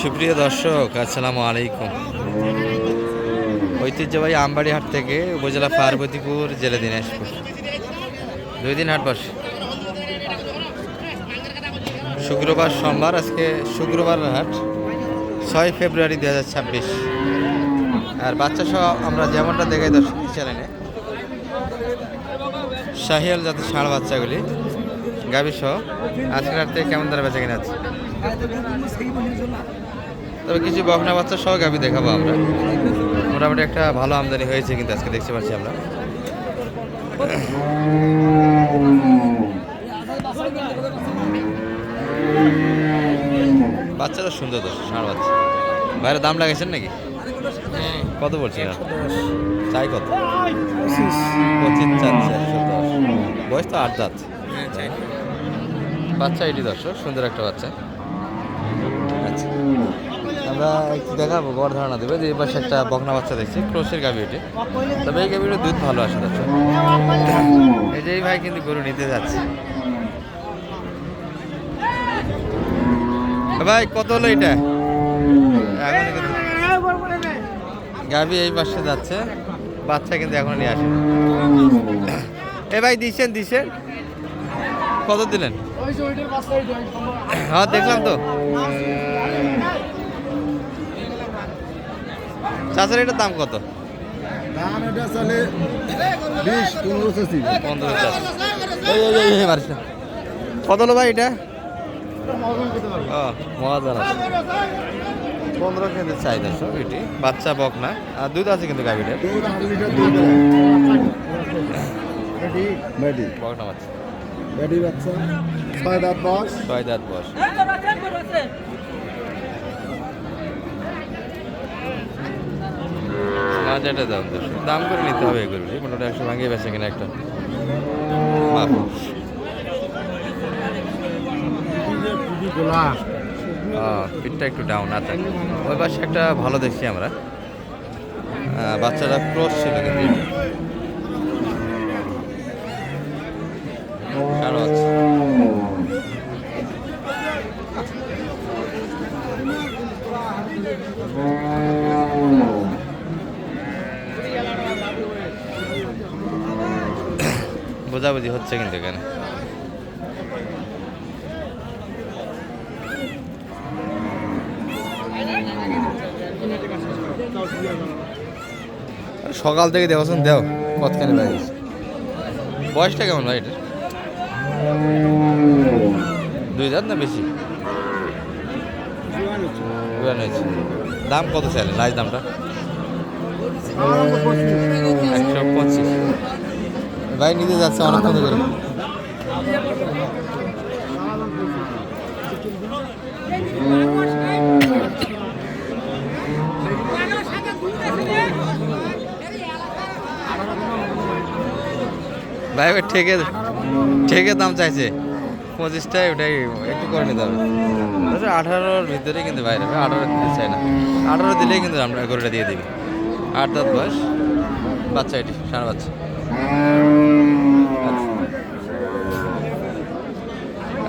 সুপ্রিয় দর্শক, আসসালামু আলাইকুম। ঐতিহ্যবাহী আমবাড়ি হাট থেকে উপজেলা পার্বতীপুর, জেলা দিনাজপুর। দুই দিন হাট বসে। শুক্রবার সোমবার, আজকে শুক্রবার হাট, ছয় ফেব্রুয়ারি দু হাজার ছাব্বিশ। আর বাচ্চা সহ আমরা যেমনটা দেখাই দর্শক চ্যানেলে শাহিয়াল জাতের ষাঁড় বাচ্চাগুলি, গাভী সহ। আজকের হাট থেকে কেমন তারা বেচা কিনা আছে? তবে কিছু বকনা বাচ্চা সহ গাভী দেখাবো আমরা। মোটামুটি একটা ভালো আমদানি হয়েছে কিন্তু আজকে দেখতে পাচ্ছি আমরা। বাচ্চাটা সুন্দর তো, ষাঁড় বাচ্চা। বাইরে দাম লাগাইছেন নাকি? কত বলছি চাই কত? পঁচিশ দশ। বয়স তো আট দাঁত। বাচ্চা এটি দর্শক, সুন্দর একটা বাচ্চা। আচ্ছা। আমরা একটু দেখাবো গড় ধারণা দেবে যে এই পাশে একটা বকনা বাচ্চা দেখছি ক্রোশের গাভি এটি তবে এই গাভির দুধ ভালো আসে দর্শক এই যে এই ভাই কিন্তু গরু নিতে যাচ্ছে। ভাই কত হলো এটা? গাভি এই পাশে যাচ্ছে বাচ্চা কিন্তু এখনও নিয়ে আসে এ ভাই দিছেন দিছেন? কত দিলেন? হ্যাঁ দেখলাম তো। চাচার এটার দাম কত? দাম এটা চলে বিশ পনেরো চাষি। পনেরো। কত হলো ভাই এটা? আছে। পনেরো কিন্তু চাই দর্শক এটি। বাচ্চা বক না। আর দুধ আছে কিন্তু গাভিটার দুধ আড়াই লিটার দুধ বেডি বেডি বক না বাচ্চা। ছয় দাঁত দশ ছয় দাঁত বয়স। মাজাটা দাম দর্শক দাম করে নিতে হবে এগুলো। মোটামুটি একশো ভাঙিয়ে বেছে কিনা একটা। পিঠটা একটু ডাউন আছে ওই পাশে একটা ভালো দেখছি আমরা। বাচ্চারা ক্রস ছিল কিন্তু বোঝাবুঝি হচ্ছে কিন্তু এখানে। সকাল থেকে দেখছেন দেও কতখানি বাইরে বয়সটা কেমন ভাই এটা দুই হাজার না বেশি? দাম কত চাইলেন? লাইজ দামটা? একশো পঁচিশ। ভাই নিতে যাচ্ছে অনেক কত করে। ভাই ওই ঠেকে ঠেকে দাম চাইছে। পঁচিশটাই ওটাই একটু করে নিতে হবে। ধরো আঠারোর ভিতরে কিন্তু বাইরে আঠারো দিতে চাই না। আঠারো দিলেই কিন্তু আমরা গরুটা দিয়ে দিবি। আট দাঁত বয়স, বাচ্চা এটি সারা বাচ্চা।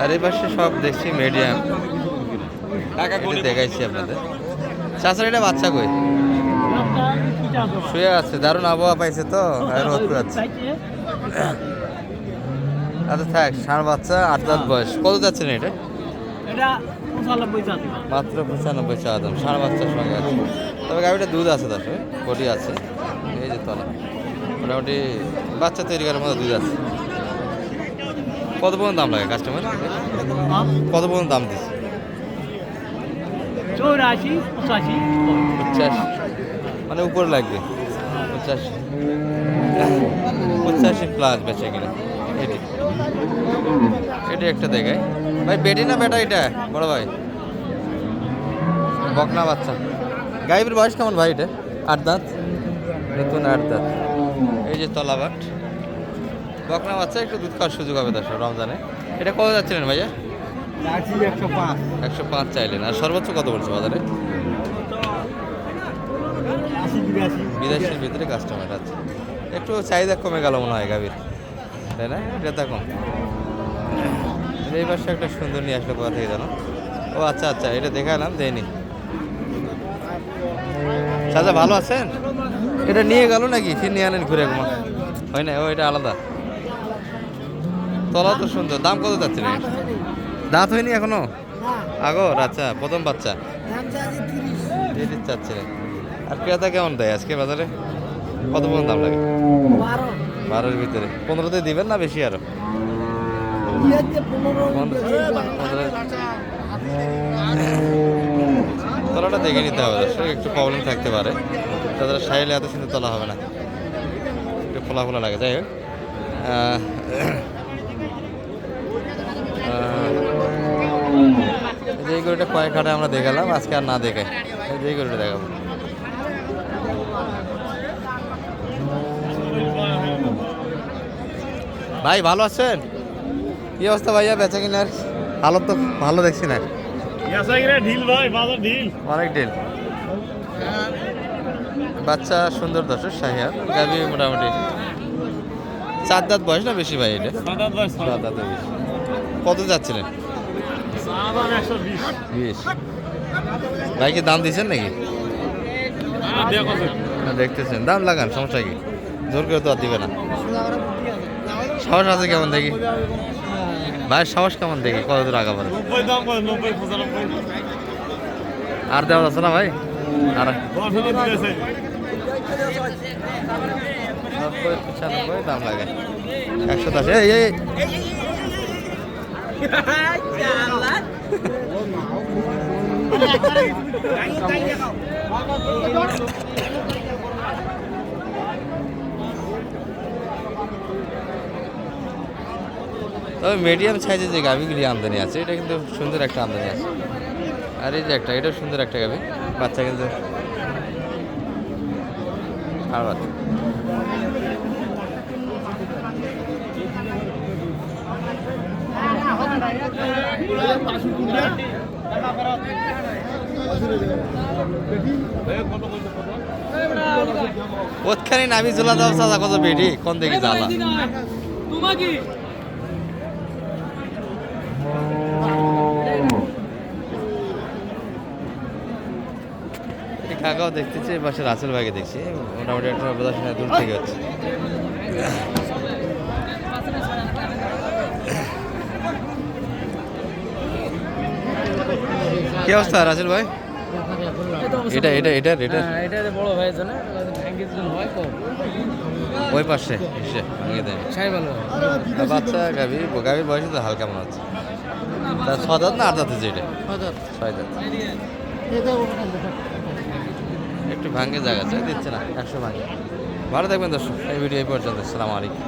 আর এই পাশে সব দেখছি মিডিয়াম দেখাইছি আপনাদের। চাষার এটা বাচ্চা কই? শুয়ে আছে দারুণ আবহাওয়া পাইছে তো আর রোদ আছে আচ্ছা থাক ষাঁড় বাচ্চা আট দাঁত বয়স। কত যাচ্ছে না এটা মাত্র পঁচানব্বই চা দাম ষাঁড় বাচ্চার সঙ্গে আছে। তবে গাড়িটা দুধ আছে দশ বডি আছে। এই যে তলা। মোটামুটি বাচ্চা তৈরি করার মতো দুধ আছে। কত পর্যন্ত দাম লাগে কাস্টমার কত পর্যন্ত দাম দিচ্ছে? চৌরাশি পঁচাশি। পঁচাশি। মানে উপরে লাগবে? পঁচাশি। পঁচাশি প্লাস বেচে কিনা। এটি। এটি একটা দেখায় ভাই বেটি না বেটা এটা? বড় ভাই। বকনা বাচ্চা। গাইবের বয়স কেমন ভাই এটা? আট দাঁত? নতুন আট দাঁত। এই যে তলাবাট। বকনা বাচ্চা একটু দুধ খাওয়ার সুযোগ হবে দর্শক রমজানে। এটা কত যাচ্ছিলেন ভাইয়া? একশো পাঁচ। একশো পাঁচ চাইলেন। আর সর্বোচ্চ কত বলছে বাজারে? আশি বিরাশি। বিদেশের ভিতরে কাস্টমার আছে। একটু চাহিদা কমে গেল মনে হয় গাভীর। তাই না? ক্রেতা কম এই পাশে একটা সুন্দর নিয়ে আসলো কোথা থেকে জানো? ও আচ্ছা আচ্ছা এটা দেখালাম দেয়নি। চাচা ভালো আছেন? এটা নিয়ে গেল নাকি? ফির নিয়ে আনেন ঘুরে ঘুমা হয় না ও এটা আলাদা। তলা তো সুন্দর। দাম কত যাচ্ছিল দাঁত হয়নি এখনও? আগর আচ্ছা প্রথম বাচ্চা। তিরিশ। চাচ্ছিলেন আর ক্রেতা কেমন দেয় আজকে বাজারে? কত পর্যন্ত দাম লাগে? বারোর ভিতরে। পনেরোতে দিবেন না বেশি আরও? তলাটা দেখে নিতে হবে একটু প্রবলেম থাকতে পারে। তাদের সাইলে এত সুন্দর তলা হবে না। একটু ফোলা ফোলা লাগে যাই হোক। যে গরুটা কয়েক হাটে আমরা দেখালাম আজকে আর না দেখাই। যে গরুটা দেখাবো। ভাই ভালো আছেন? কি অবস্থা ভাইয়া বেচা কিনার? হালত তো ভালো দেখছি না। ঢিল ভাই বাজার ঢিল। অনেক দিন বাচ্চা সুন্দর দর্শক শাহিয়ার গাবি মোটামুটি। চার দাঁত বয়স না বেশি ভাই এটা? কত যাচ্ছিলেন? বিশ। বিশ। ভাইকে দাম দিয়েছেন নাকি? দেখতেছেন। দাম লাগান সমস্যা কি? জোর করে তো আর দিবে না। সাহস আছে কেমন দেখি? ভাইয়ের সাহস কেমন দেখি? কত দূর আগা পারে আর দেওয়া যাচ্ছে না ভাই? আর নব্বই পঁচানব্বই দাম লাগে একশো দশ। এই তবে মিডিয়াম সাইজের যে গাভিগুলি আমদানি আছে এটা কিন্তু সুন্দর একটা আমদানি আছে আর এই যে একটা এটাও সুন্দর একটা গাভি বাচ্চা কিন্তু আর বাচ্চা ওখানে নামি ঝোলা দাও চাচা কত বেটি? কোন দিকে জ্বালা তোমাকে? কাকাও দেখতেছি পাশে রাসেল ভাইকে দেখছি। মোটামুটি একটা বোঝাশোনা দূর থেকে হচ্ছে। কি অবস্থা রাসেল ভাই? এটা এটা এটা এটা। এটা বড় ভাই জানে হয় তো। ওই পাশে এসে ভেঙে দেয়। বাচ্চা গাভি গাভির বয়সে তো হালকা মনে হচ্ছে। তার ছ দাঁত না আট দাঁত হচ্ছে এটা? ছয় দাঁত। একটু ভাঙ্গে জায়গা আছে দিচ্ছে না একশো ভাঙ্গে। ভালো থাকবেন দর্শক এই ভিডিও এই পর্যন্ত আসসালামু আলাইকুম।